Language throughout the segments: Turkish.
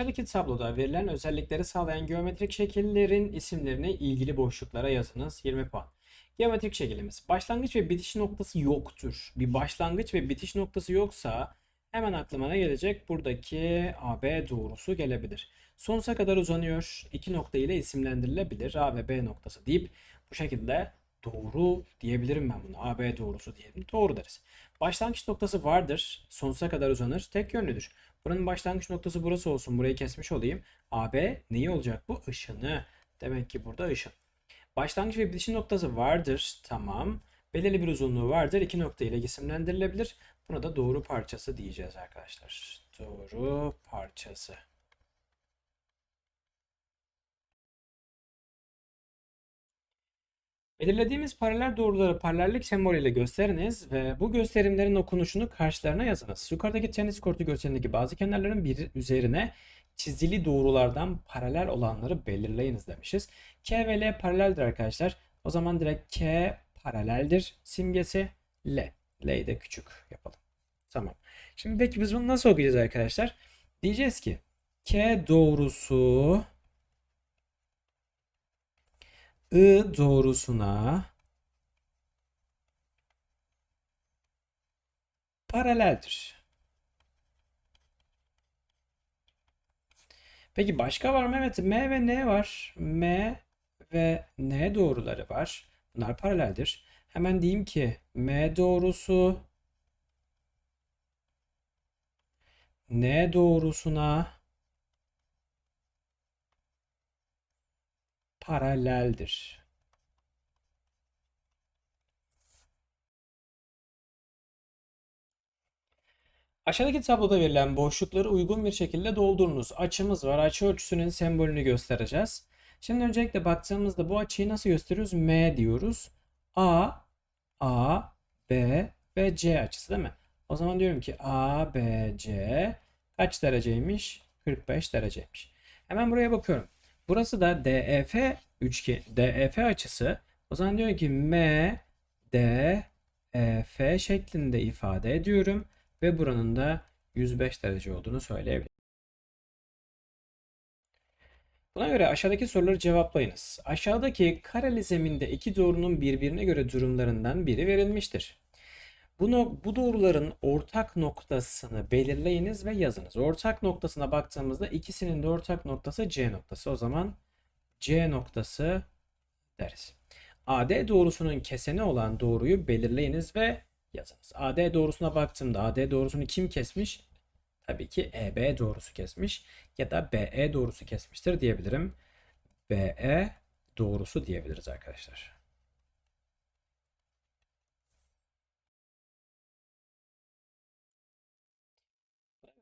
Aşağıdaki tabloda verilen özellikleri sağlayan geometrik şekillerin isimlerini ilgili boşluklara yazınız. 20 puan. Geometrik şekilimiz. Başlangıç ve bitiş noktası yoktur. Bir başlangıç ve bitiş noktası yoksa hemen aklıma ne gelecek? Buradaki AB doğrusu gelebilir. Sonsuza kadar uzanıyor. İki nokta ile isimlendirilebilir. A ve B noktası deyip bu şekilde doğru diyebilirim ben bunu. AB doğrusu diyelim. Doğru deriz. Başlangıç noktası vardır. Sonsuza kadar uzanır. Tek yönlüdür. Buranın başlangıç noktası burası olsun. Burayı kesmiş olayım. AB neyi olacak bu? Işını. Demek ki burada ışın. Başlangıç ve bitiş noktası vardır. Tamam. Belirli bir uzunluğu vardır. İki nokta ile isimlendirilebilir. Buna da doğru parçası diyeceğiz arkadaşlar. Doğru parçası. Belirlediğimiz paralel doğruları paralellik sembolüyle gösteriniz ve bu gösterimlerin okunuşunu karşılarına yazınız. Yukarıdaki tenis kortu gösterimindeki bazı kenarların bir üzerine çizili doğrulardan paralel olanları belirleyiniz demişiz. K ve L paraleldir arkadaşlar. O zaman direkt K paraleldir simgesi L. L'yi de küçük yapalım. Tamam. Şimdi peki biz bunu nasıl okuyacağız arkadaşlar? Diyeceğiz ki K doğrusu I doğrusuna paraleldir. Peki başka var mı? Evet M ve N var. M ve N doğruları var. Bunlar paraleldir. Hemen diyeyim ki M doğrusu N doğrusuna paraleldir. Aşağıdaki tabloda verilen boşlukları uygun bir şekilde doldurunuz. Açımız var. Açı ölçüsünün sembolünü göstereceğiz. Şimdi öncelikle baktığımızda bu açıyı nasıl gösteriyoruz? M diyoruz. A, A, B ve C açısı değil mi? O zaman diyorum ki A, B, C kaç dereceymiş? 45 dereceymiş. Hemen buraya bakıyorum. Burası da DEF üçgen DEF açısı. O zaman diyor ki M DEF şeklinde ifade ediyorum ve buranın da 105 derece olduğunu söyleyebilirim. Buna göre aşağıdaki soruları cevaplayınız. Aşağıdaki kareli iki doğrunun birbirine göre durumlarından biri verilmiştir. Bu, bu doğruların ortak noktasını belirleyiniz ve yazınız. Ortak noktasına baktığımızda ikisinin de ortak noktası C noktası. O zaman C noktası deriz. AD doğrusunun keseni olan doğruyu belirleyiniz ve yazınız. AD doğrusuna baktığımda AD doğrusunu kim kesmiş? Tabii ki EB doğrusu kesmiş ya da BE doğrusu kesmiştir diyebilirim. BE doğrusu diyebiliriz arkadaşlar.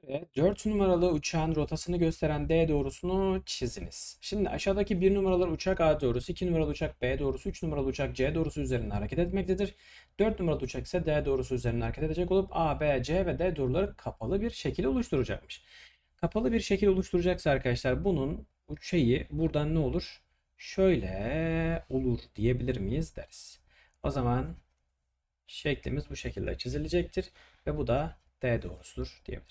Ve 4 numaralı uçağın rotasını gösteren D doğrusunu çiziniz. Şimdi aşağıdaki 1 numaralı uçak A doğrusu, 2 numaralı uçak B doğrusu, 3 numaralı uçak C doğrusu üzerinde hareket etmektedir. 4 numaralı uçak ise D doğrusu üzerinde hareket edecek olup A, B, C ve D doğruları kapalı bir şekil oluşturacakmış. Kapalı bir şekil oluşturacaksa arkadaşlar bunun şeyi buradan ne olur? Şöyle olur diyebilir miyiz deriz. O zaman şeklimiz bu şekilde çizilecektir ve bu da D doğrusudur diyebiliriz.